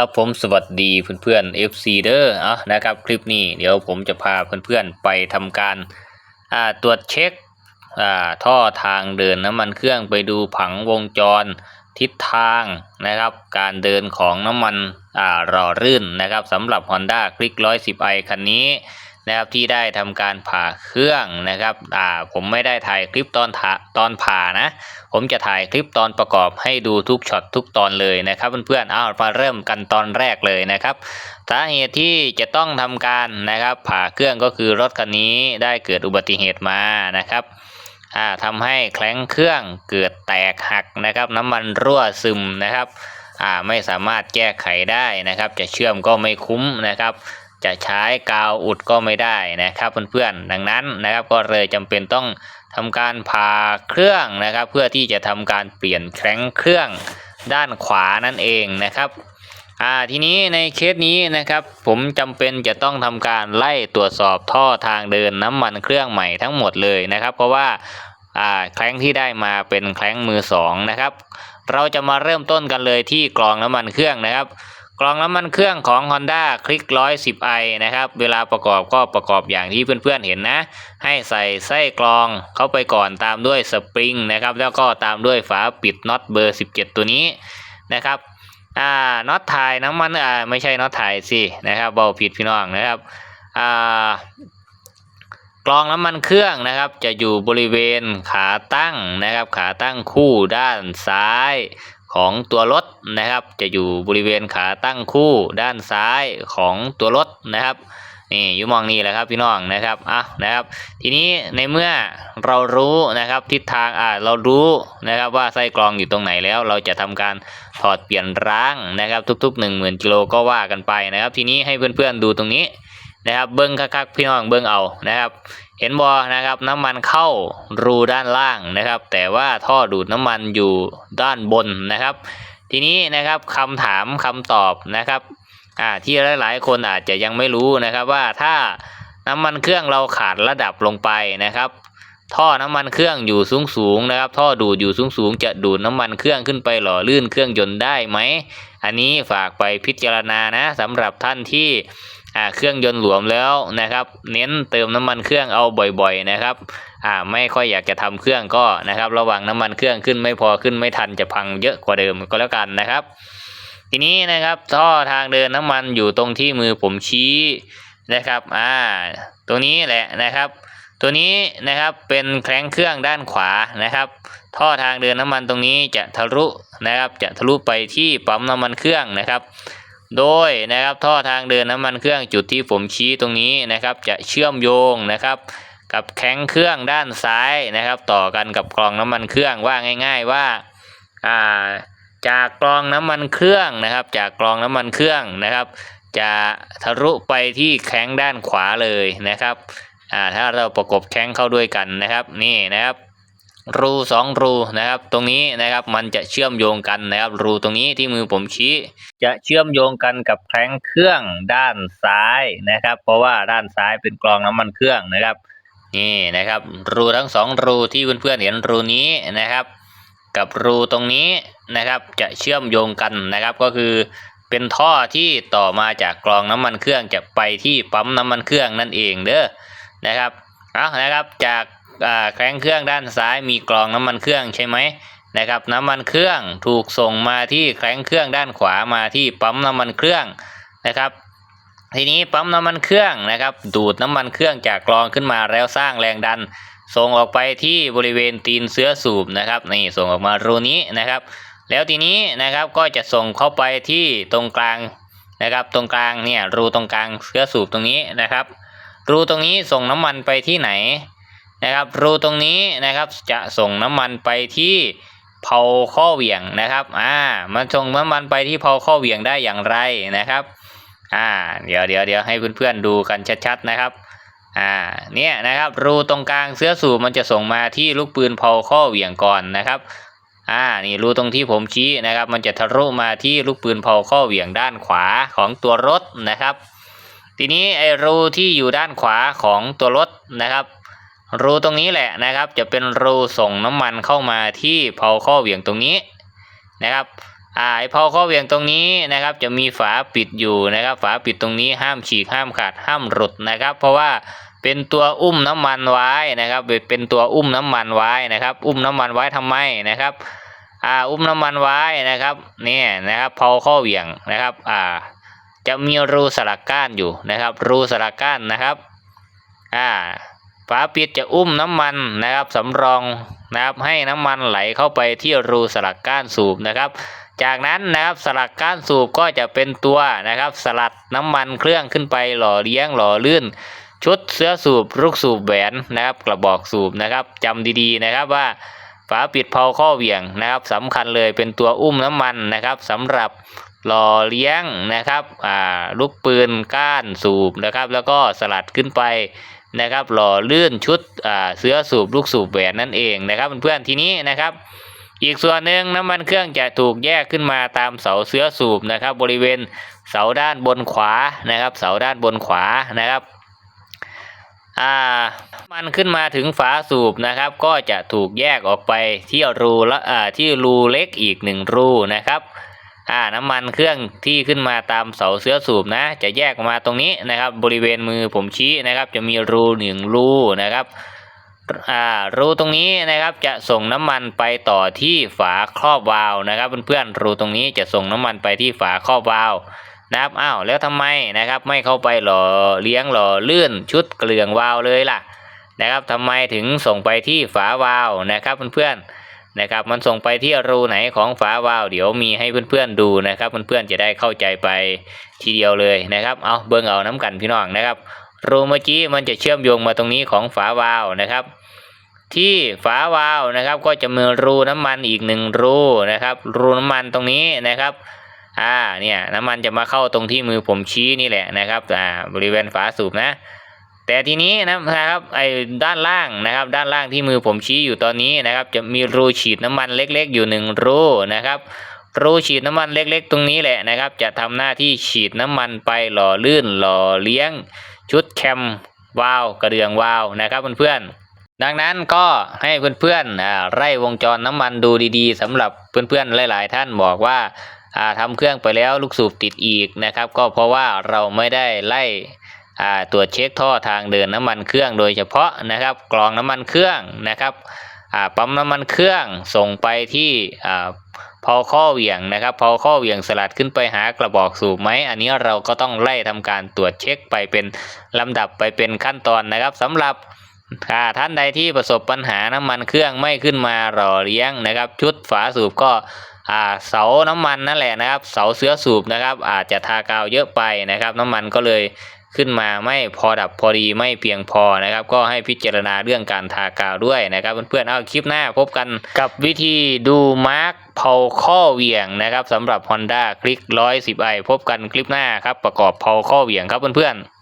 ครับผมสวัสดีเพื่อนๆ FC เด้ออะนะครับคลิปนี้เดี๋ยวผมจะพาเพื่อนๆไปทำการอ่าตรวจเช็คอ่าท่อทางเดินน้ำมันเครื่องไปดูผังวงจรทิศทางนะครับ การเดินของน้ำมันอ่าหล่อรื่นนะครับสำหรับ Honda Click 110i คันนี้ นะครับที่ได้ทำการผ่าเครื่องนะครับอ่าผมไม่ได้ถ่ายคลิปตอนถ่าตอนผ่านะ ผมจะถ่ายคลิปตอนประกอบให้ดูทุกช็อตทุกตอนเลยนะครับเพื่อนๆเอามาเริ่มกันตอนแรกเลยนะครับสาเหตุที่จะต้องทำการนะครับผ่าเครื่องก็คือรถคันนี้ได้เกิดอุบัติเหตุมานะครับอ่าทำให้แคล้งเครื่องเกิดแตกหักนะครับ น้ำมันรั่วซึมนะครับอ่าไม่สามารถแก้ไขได้นะครับ จะเชื่อมก็ไม่คุ้มนะครับ จะใช้กาวอุดก็ไม่ได้นะครับเพื่อนๆ ดังนั้นนะครับก็เลยจำเป็นต้องทำการผ่าเครื่องนะครับ เพื่อที่จะทำการเปลี่ยนแคร้งเครื่องด้านขวานั่นเองนะครับอ่าทีนี้ในเคสนี้นะครับ ผมจำเป็นจะต้องทำการไล่ตรวจสอบท่อทางเดินน้ำมันเครื่องใหม่ทั้งหมดเลยนะครับ เพราะว่าอ่าแคร้งที่ได้มาเป็นแคร้งมือสองนะครับเราจะมาเริ่มต้นกันเลยที่กรองน้ำมันเครื่องนะครับ กรองน้ำมันเครื่องของ Honda Click 110i นะครับ เวลาประกอบก็ประกอบอย่างที่เพื่อนๆเห็นนะ ให้ใส่ไส้กรองเข้าไปก่อนตามด้วยสปริงนะครับ แล้วก็ตามด้วยฝาปิดน็อตเบอร์ 17 ตัวนี้นะครับอ่าน็อตถ่ายน้ำมันอ่าไม่ใช่น็อตถ่ายสินะครับเบาผิดพี่น้องนะครับอ่ากรองน้ำมันเครื่องนะครับจะอยู่บริเวณขาตั้งนะครับ ขาตั้งคู่ด้านซ้าย ของตัวรถนะครับ จะอยู่บริเวณขาตั้งคู่ด้านซ้ายของตัวรถนะครับนี่อยู่มองนี่แหละครับพี่น้องนะครับอะนะครับ ทีนี้ในเมื่อเรารู้นะครับทิศทางอ่าเรารู้นะครับว่าไส้กรองอยู่ตรงไหนแล้ว เราจะทำการถอดเปลี่ยนร้างนะครับ ทุกๆ 1 0,000กิโลก็ว่ากันไปนะครับ ทีนี้ให้เพื่อนๆดูตรงนี้ นะครับเบิ้งคักๆพี่น้องเบิ้งเอานะครับ เห็นบอนะครับน้ำมันเข้ารูด้านล่างนะครับ แต่ว่าท่อดูดน้ำมันอยู่ด้านบนนะครับ ทีนี้นะครับคำถามคำตอบนะครับอ่าที่หลายๆคนอาจจะยังไม่รู้นะครับว่าถ้าน้ำมันเครื่องเราขาดระดับลงไปนะครับท่อน้ำมันเครื่องอยู่สูงสูงๆนะครับ ท่อดูดอยู่สูงสูงๆจะดูดน้ำมันเครื่องขึ้นไปหล่อลื่นเครื่องยนต์ได้ไหม อันนี้ฝากไปพิจารณานะสำหรับท่านที่ อ่าเครื่องยนต์หลวมแล้วนะครับ เน้นเติมน้ำมันเครื่องเอาบ่อยๆนะครับอ่าไม่ค่อยอยากจะทำเครื่องก็นะครับ ระวังน้ำมันเครื่องขึ้นไม่พอขึ้นไม่ทันจะพังเยอะกว่าเดิมก็แล้วกันนะครับ ทีนี้นะครับท่อทางเดินน้ำมันอยู่ตรงที่มือผมชี้นะครับอ่าตรงนี้แหละนะครับ ตัวนี้นะครับเป็นแครงเครื่องด้านขวานะครับ ท่อทางเดินน้ำมันตรงนี้จะทะลุนะครับ จะทะลุไปที่ปั๊มน้ำมันเครื่องนะครับ โดยนะครับท่อทางเดินน้ำมันเครื่องจุดที่ผมชี้ตรงนี้นะครับ จะเชื่อมโยงนะครับกับแข้งเครื่องด้านซ้ายนะครับ ต่อกันกับกรองน้ำมันเครื่องว่าง่าย ๆว่าอ่าจากกรองน้ำมันเครื่องนะครับ จากกรองน้ำมันเครื่องนะครับ จะทะลุไปที่แข้งด้านขวาเลยนะครับอ่าถ้าเราประกบแข้งเข้าด้วยกันนะครับ นี่นะครับ รูสองรูนะครับตรงนี้นะครับมันจะเชื่อมโยงกันนะครับรูตรงนี้ที่มือผมชี้ จะเชื่อมโยงกันกับแข้งเครื่องด้านซ้ายนะครับ เพราะว่าด้านซ้ายเป็นกรองน้ำมันเครื่องนะครับนี่นะครับรูทั้งสองรูที่เพื่อนๆเห็นรูนี้นะครับ กับรูตรงนี้นะครับจะเชื่อมโยงกันนะครับก็คือเป็นท่อที่ต่อมาจากกรองน้ำมันเครื่องจะไปที่ปั๊มน้ำมันเครื่องนั่นเองเด้อนะครับเอานะครับจาก อ่าแข้งเครื่องด้านซ้ายมีกรองน้ำมันเครื่องใช่ไหมนะครับ น้ำมันเครื่องถูกส่งมาที่แข้งเครื่องด้านขวามาที่ปั๊มน้ำมันเครื่องนะครับ ทีนี้ปั๊มน้ำมันเครื่องนะครับ ดูดน้ำมันเครื่องจากกรองขึ้นมาแล้วสร้างแรงดัน ส่งออกไปที่บริเวณตีนเสื้อสูบนะครับนี่ส่งออกมารูนี้นะครับ แล้วทีนี้นะครับก็จะส่งเข้าไปที่ตรงกลางนะครับ ตรงกลางเนี่ยรูตรงกลางเสื้อสูบตรงนี้นะครับ รูตรงนี้ส่งน้ำมันไปที่ไหน นะครับรูตรงนี้นะครับจะส่งน้ำมันไปที่เผาข้อเหวี่ยงนะครับอ่ามันส่งน้ำมันไปที่เผาข้อเหวี่ยงได้อย่างไรนะครับอ่าเดี๋ยวเดี๋ยวเดี๋ยวให้เพื่อนๆดูกันชัดๆนะครับอ่าเนี่ยนะครับรูตรงกลางเสื้อสูบมันจะส่งมาที่ลูกปืนเผาข้อเหวี่ยงก่อนนะครับอ่านี่รูตรงที่ผมชี้นะครับ มันจะทะลุมาที่ลูกปืนเผาข้อเหวี่ยงด้านขวาของตัวรถนะครับ ทีนี้ไอ้รูที่อยู่ด้านขวาของตัวรถนะครับ รูตรงนี้แหละนะครับ จะเป็นรูส่งน้ำมันเข้ามาที่เผาข้อเหวี่ยงตรงนี้นะครับอ่าไอพอข้อเหวี่ยงตรงนี้นะครับ จะมีฝาปิดอยู่นะครับ ฝาปิดตรงนี้ห้ามฉีกห้ามขาดห้ามหลุดนะครับ เพราะว่าเป็นตัวอุ้มน้ำมันไว้นะครับ เป็นตัวอุ้มน้ำมันไว้นะครับ อุ้มน้ำมันไว้ทำไมนะครับอ่าอุ้มน้ำมันไว้นะครับนี่นะครับเพอข้อเหวี่ยงนะครับอ่าจะมีรูสลักก้านอยู่นะครับ รูสลักก้านนะครับอ่า ฝาปิดจะอุ้มน้ำมันนะครับสำรองนะครับให้น้ำมันไหลเข้าไปที่รูสลักก้านสูบนะครับ จากนั้นนะครับสลักก้านสูบก็จะเป็นตัวนะครับ สลัดน้ำมันเครื่องขึ้นไปหล่อเลี้ยงหล่อลื่น ชุดเสื้อสูบลูกสูบแหวนนะครับ กระบอกสูบนะครับจำดีๆนะครับว่าฝาปิดเพาข้อเหวี่ยงนะครับสำคัญเลยเป็นตัวอุ้มน้ำมันนะครับสำหรับหล่อเลี้ยงนะครับอ่าลูกปืนก้านสูบนะครับ แล้วก็สลัดขึ้นไป นะครับ หล่อลื่นชุดอ่าเสื้อสูบลูกสูบแหวนนั่นเองนะครับเพื่อนๆทีนี้นะครับ อีกส่วนหนึ่งน้ำมันเครื่องจะถูกแยกขึ้นมาตามเสาเสื้อสูบนะครับ บริเวณเสาด้านบนขวานะครับ เสาด้านบนขวานะครับอ่ามันขึ้นมาถึงฝาสูบนะครับ ก็จะถูกแยกออกไปที่รูละอ่าที่รูเล็กอีกหนึ่งรูนะครับ อ่าน้ำมันเครื่องที่ขึ้นมาตามเสาเสื้อสูบนะ จะแยกออกมาตรงนี้นะครับ บริเวณมือผมชี้นะครับ จะมีรูหนึ่งรูนะครับอ่ารูตรงนี้นะครับจะส่งน้ำมันไปต่อที่ฝาครอบวาล์วนะครับเพื่อนๆรูตรงนี้จะส่งน้ำมันไปที่ฝาครอบวาล์วนะครับอ้าวแล้วทำไมนะครับไม่เข้าไปหล่อเลี้ยงหล่อลื่นชุดเกลืองวาล์วเลยล่ะนะครับทำไมถึงส่งไปที่ฝาวาล์วนะครับเพื่อนๆ นะครับ มันส่งไปที่รูไหนของฝาวาล์วเดี๋ยวมีให้เพื่อนๆดูนะครับเพื่อนๆจะได้เข้าใจไปทีเดียวเลยนะครับ เอาเบิ่งเอาน้ำกันพี่น้องนะครับ รูเมื่อกี้มันจะเชื่อมโยงมาตรงนี้ของฝาวาล์วนะครับ ที่ฝาวาล์วนะครับ ก็จะมีรูน้ำมันอีกหนึ่งรูนะครับ รูน้ำมันตรงนี้นะครับอ่าเนี่ยน้ำมันจะมาเข้าตรงที่มือผมชี้นี่แหละนะครับอ่าบริเวณฝาสูบนะ แต่ทีนี้นะครับไอ้ด้านล่างนะครับ ด้านล่างที่มือผมชี้อยู่ตอนนี้นะครับ จะมีรูฉีดน้ำมันเล็กๆ อยู่หนึ่งรูนะครับรูฉีดน้ำมันเล็ก ๆ ตรงนี้แหละนะครับ จะทำหน้าที่ฉีดน้ำมันไปหล่อลื่นหล่อเลี้ยง ชุดแคมวาล์วกระเดื่องวาวนะครับเพื่อนๆดังนั้นก็ให้เพื่อนๆไล่วงจรน้ำมันดูดีๆสำหรับเพื่อนๆหลาย ๆ ท่านบอกว่าอ่าทำเครื่องไปแล้วลูกสูบติดอีกนะครับ ก็เพราะว่าเราไม่ได้ไล่ ตรวจเช็คท่อทางเดินน้ำมันเครื่องโดยเฉพาะนะครับ กรองน้ำมันเครื่องนะครับปั๊มน้ำมันเครื่องส่งไปที่พอข้อเหวี่ยงนะครับ พอข้อเหวี่ยงสลัดขึ้นไปหากระบอกสูบไหมอันนี้เราก็ต้องไล่ทำการตรวจเช็คไปเป็นลำดับไปเป็นขั้นตอนนะครับสำหรับท่านใดที่ประสบปัญหาน้ำมันเครื่องไม่ขึ้นมาหล่อเลี้ยงนะครับ ชุดฝาสูบก็เสาน้ำมันนั่นแหละนะครับ เสาเสื้อสูบนะครับ อาจจะทากาวเยอะไปนะครับ น้ำมันก็เลย ขึ้นมาไม่พอดับพอดีไม่เพียงพอนะครับ ก็ให้พิจารณาเรื่องการทากาวด้วยนะครับ เพื่อนๆเอาคลิปหน้าพบกันกับวิธีดูมาร์กเผาข้อเหวี่ยงนะครับสำหรับ Honda คลิก 110i พบกันคลิปหน้าครับประกอบเผาข้อเหวี่ยงครับเพื่อนๆ